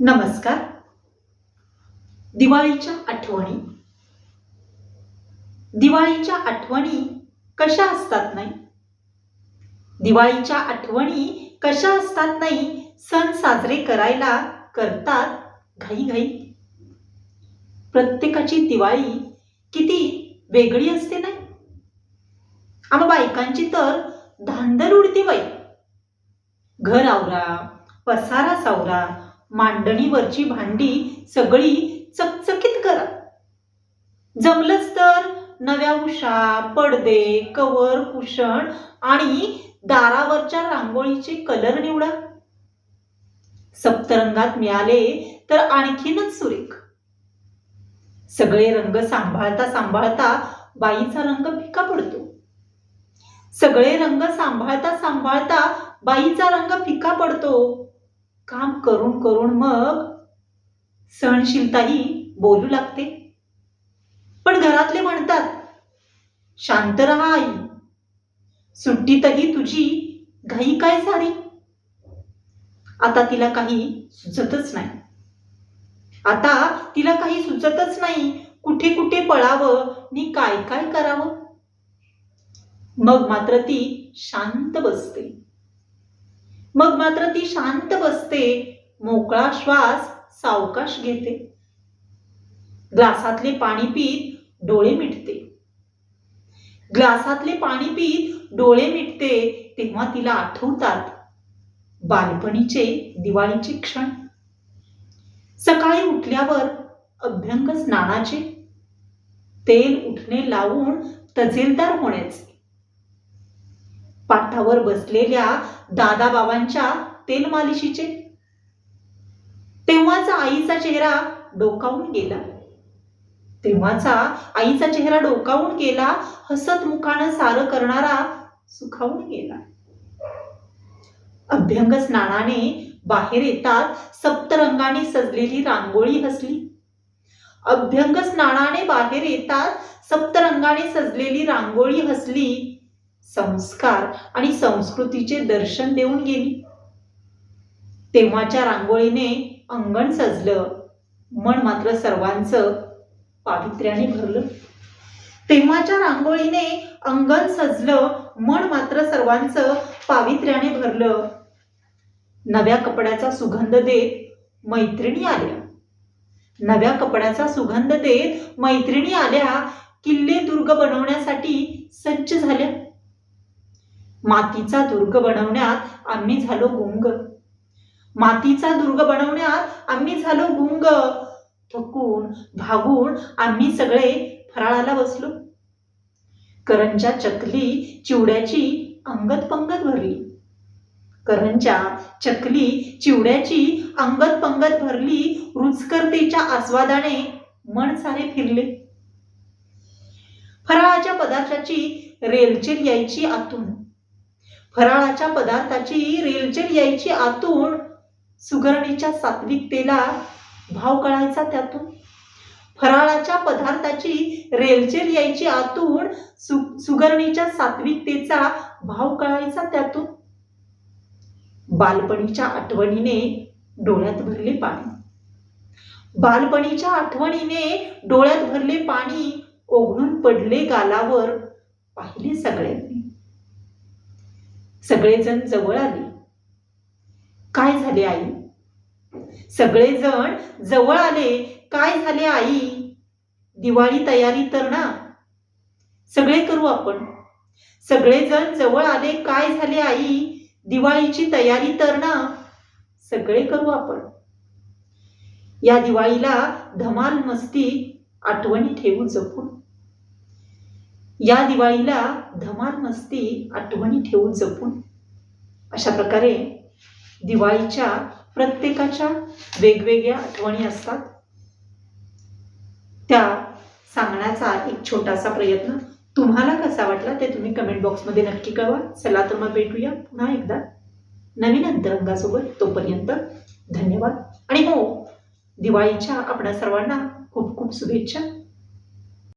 नमस्कार. दिवाळीच्या आठवणी. दिवाळीच्या आठवणी कशा असतात नाही? दिवाळीच्या आठवणी कशा असतात नाही सण साजरे करायला करतात घाई घाई. प्रत्येकाची दिवाळी किती वेगळी असते नाही? आम्हा बायकांची तर धांदर उडती बाई. घर आवरा पसारा सावरा मांडणीवरची भांडी सगळी चकचकीत करा. जमलंच तर नव्या उषा पडदे कवर कुशण आणि दारावरच्या रांगोळीचे कलर निवडा. सप्तरंगात मिळाले तर आणखीनच सुरेख. सगळे रंग सांभाळता सांभाळता बाईचा रंग फिका पडतो. सगळे रंग सांभाळता सांभाळता बाईचा रंग फिका पडतो. काम करून करून मग सहनशीलताही बोलू लागते. पण घरातले म्हणतात शांत रहा आई. सुट्टीतही तुझी घाई काय सारी? आता तिला काही सुचतच नाही. आता तिला काही सुचतच नाही कुठे कुठे पळावं नि काय काय करावं? मग मात्र ती शांत बसते. मग मात्र ती शांत बसते. मोकळा श्वास सावकाश घेते. ग्लासातले पाणी पीत डोळे मिटते. ग्लासातले पाणी पीत डोळे मिटते तेव्हा तिला आठवतात बालपणीचे दिवाळीचे क्षण. सकाळी उठल्यावर अभ्यंग स्नानाचे. तेल उठणे लावून तजेलदार होण्याचे. पाठावर बसलेल्या दादाबाबांच्या तेल मालिशीचे तेव्हाचा आईचा चेहरा डोकावून गेला. तेव्हाचा आईचा चेहरा डोकावून गेला हसत मुखानं सारं करणारा सुखावून गेला. अभ्यंग स्नानाने बाहेर येतात सप्तरंगाने सजलेली रांगोळी हसली. अभ्यंग स्नानाने बाहेर येतात सप्तरंगाने सजलेली रांगोळी हसली. संस्कार आणि संस्कृतीचे दर्शन देऊन गेली. तेव्हाच्या रांगोळीने अंगण सजलं. मन मात्र सर्वांचं पावित्र्याने भरलं. तेव्हाच्या रांगोळीने अंगण सजलं. मन मात्र सर्वांचं पावित्र्याने भरलं. नव्या कपड्याचा सुगंध देत मैत्रिणी आल्या. नव्या कपड्याचा सुगंध देत मैत्रिणी आल्या. किल्ले दुर्ग बनवण्यासाठी सज्ज झाल्या. मातीचा दुर्ग बनवण्यात आम्ही झालो गुंग. मातीचा दुर्ग बनवण्यात आम्ही झालो गुंग. थकून भागून आम्ही सगळे फराळाला बसलो. करंजा चकली चिवड्याची अंगत पंगत भरली. करंजा चकली चिवड्याची अंगत पंगत भरली. रुचकरतेच्या आस्वादाने मन सारे फिरले. फराळाच्या पदार्थाची रेलचेल यायची आतून. फराळाच्या पदार्थाची रेलचेल यायची आतून सुगरणीच्या सात्विकतेला भाव कळायचा त्यातून. फराळाच्या पदार्थाची रेलचेल यायची आतून सु सुगरणीच्या सात्विकतेचा भाव कळायचा त्यातून. बालपणीच्या आठवणीने डोळ्यात भरले पाणी. बालपणीच्या आठवणीने डोळ्यात भरले पाणी ओघळून पडले गालावर पाहिले सगळ्यांनी. सगळेजण जवळ आले. काय झाले आई? सगळेजण जवळ आले. काय झाले आई? दिवाळी तयारी तर ना. सगळे करू आपण. सगळेजण जवळ आले. काय झाले आई? दिवाळीची तयारी तर ना. सगळे करू आपण. या दिवाळीला धमाल मस्ती आठवणी ठेवू जपून. या दिवाळीला धमाल मस्ती आठवणी ठेवून जपून. अशा प्रकारे दिवाळीच्या प्रत्येकाच्या वेगवेगळ्या आठवणी असतात. त्या सांगण्याचा एक छोटासा प्रयत्न तुम्हाला कसा वाटला ते तुम्ही कमेंट बॉक्समध्ये नक्की कळवा. चला तर मग भेटूया पुन्हा एकदा नवीन अंतरंगासोबत. तोपर्यंत धन्यवाद. आणि हो दिवाळीच्या आपण सर्वांना खूप खूप शुभेच्छा.